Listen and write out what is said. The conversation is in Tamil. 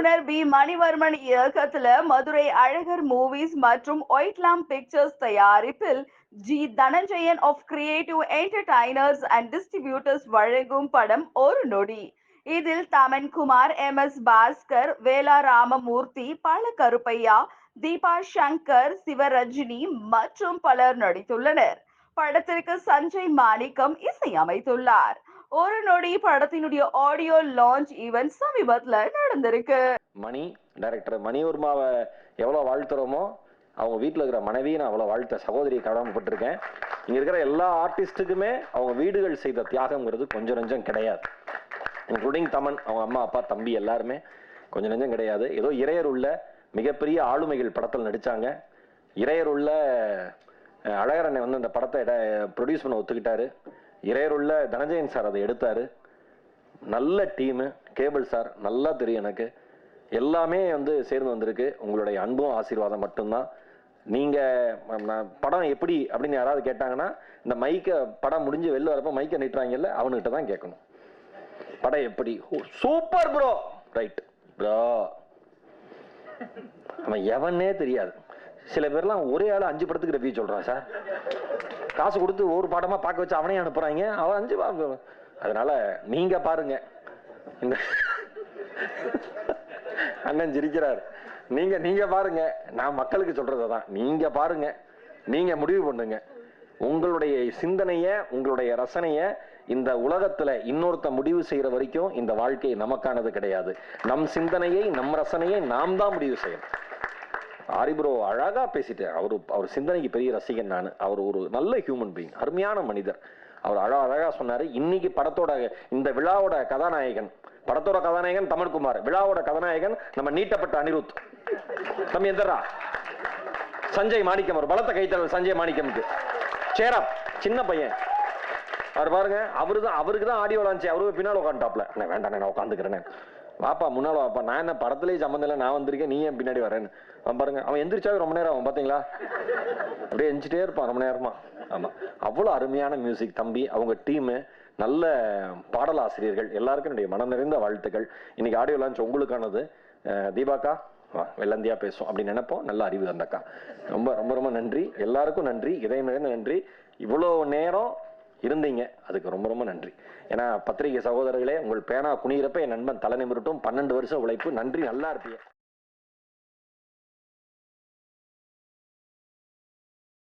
இயக்குனர் பி. மணிவர்மன் இயக்கத்துல மதுரை அழகர் மூவிஸ் மற்றும் ஒயிட்லாம் பிக்சர்ஸ் தயாரிப்பில் G. Dhananjayan of creative entertainers and distributors வழங்கும் படம் ஒரு நொடி. இதில் தமன்குமார் எம் எஸ் பாஸ்கர் வேலா ராமமூர்த்தி பல கருப்பையா தீபா சங்கர் சிவரஜினி மற்றும் பலர் நடித்துள்ளனர். படத்திற்கு சஞ்சய் மாணிக்கம் இசையமைத்துள்ளார். ஒரு நொடி படத்தினுடைய ஆடியோ லான்ச் ஈவென்ட் சமீபத்துல நடந்திருக்கு. மணி டைரக்டர் மணிவர்மாவை எவ்வளோ வாழ்த்துறோமோ அவங்க வீட்டில் இருக்கிற மனைவியை நான் அவ்வளோ வாழ்த்த சகோதரியை கடமைப்பட்டிருக்கேன். இங்கே இருக்கிற எல்லா ஆர்டிஸ்ட்டுக்குமே அவங்க வீடுகள் செய்த தியாகங்கிறது கொஞ்சம் நஞ்சம் கிடையாது. இன்க்ளூடிங் தமன் அவங்க அம்மா அப்பா தம்பி எல்லாருமே கொஞ்சம் நஞ்சம் கிடையாது. ஏதோ இறையர் உள்ள மிகப்பெரிய ஆளுமைகள் படத்தில் நடித்தாங்க இறையர் உள்ள அழகரனை வந்து அந்த படத்தை ப்ரொடியூஸ் பண்ண ஒத்துக்கிட்டாரு. இறையருள்ள தனஞ்சயன் சார் அதை எடுத்தாரு. நல்ல டீமு கேபிள் சார் நல்லா தெரியும் எனக்கு. எல்லாமே வந்து சேர்ந்து வந்திருக்கு. உங்களுடைய அன்பும் ஆசீர்வாதம் மட்டும்தான். நீங்கள் படம் எப்படி அப்படின்னு யாராவது கேட்டாங்கன்னா இந்த மைக்கை படம் முடிஞ்சு வெளில வரப்போ மைக்கை நிட்டுறாங்கல்ல அவனுக்கிட்ட தான் கேட்கணும். படம் எப்படி? சூப்பர் ப்ரோ ரைட் ப்ரோ அவன் எவனே தெரியாது. சில பேர்லாம் ஒரே ஆள் அஞ்சு படத்துக்கு ரிவ்யூ சொல்கிறான் சார். காசு கொடுத்து ஒரு படமா பார்க்க வச்சு அவனையும் அனுப்புறாங்க. அவன் அஞ்சு பா- அதனால நீங்க பாருங்க. இந்த அண்ணன் சிரிக்கிறார். நீங்க நீங்க பாருங்க. நான் மக்களுக்கு சொல்றது தான். நீங்க பாருங்க. நீங்க முடிவு பண்ணுங்க. உங்களுடைய சிந்தனைய உங்களுடைய ரசனைய இந்த உலகத்துல இன்னொருத்த முடிவு செய்யற வரைக்கும் இந்த வாழ்க்கை நமக்கானது கிடையாது. நம் சிந்தனையை நம் ரசனையை நாம் தான் முடிவு செய்யணும். ஆரி ப்ரோ அழகா பேசிட்டார். அவரு அவர் சிந்தனைக்கு பெரிய ரசிகன் நான். அவர் ஒரு நல்ல ஹியூமன் பீயிங் அருமையான மனிதர். அவர் அழகா அழகா சொன்னார். இன்னைக்கு படத்தோட இந்த விழாவோட கதாநாயகன் படத்தோட கதாநாயகன் தமிழ்குமார். விழாவோட கதாநாயகன் நம்ம நீட்டப்பட்ட அனிருத். தம்பி எந்தரா. சஞ்சய் மாணிக்கம் ஒரு பலத்த கைத்தல் சஞ்சய் மாணிக்கம்க்கு. சேரா சின்ன பையன். அவர் பாருங்க அவரு தான் அவருக்கு தான் ஆடியோ லான்ச்சு அவரு பின்னால் உட்காந்துட்டாப்ல. நான் வேண்டாம் நான் உட்காந்துக்கிறேன் வாப்பா முன்னால் வாப்பா நான் என்ன படத்துலேயே சம்மந்தம் இல்லை நான் வந்திருக்கேன் நீ ஏன் பின்னாடி வரேன்னு. அவன் பாருங்க அவன் எந்திரிச்சாவே ரொம்ப நேரம் அவன் பார்த்தீங்களா அப்படியே எஞ்சிட்டே இருப்பான் ரொம்ப நேரமா. ஆமாம் அவ்வளோ அருமையான மியூசிக் தம்பி. அவங்க டீமு நல்ல பாடல் ஆசிரியர்கள் எல்லாருக்கும் என்னுடைய மனம் நிறைந்த வாழ்த்துக்கள். இன்னைக்கு ஆடியோ லான்ச் உங்களுக்கானது. தீபாக்கா வா வெள்ளந்தியா பேசும் அப்படின்னு நினைப்போம். நல்ல அறிவு தந்தக்கா. ரொம்ப ரொம்ப ரொம்ப நன்றி. எல்லாருக்கும் நன்றி. இதயம் நிறைந்த நன்றி. இவ்வளோ நேரம் இருந்தீங்க. அதுக்கு ரொம்ப ரொம்ப நன்றி. ஏன்னா பத்திரிகை சகோதரர்களே உங்கள் பேனா குனிகிறப்ப என் நண்பன் தலை நிமிரட்டும். பன்னெண்டு வருஷம் உழைப்பு. நன்றி. நல்லா இருப்பீங்க.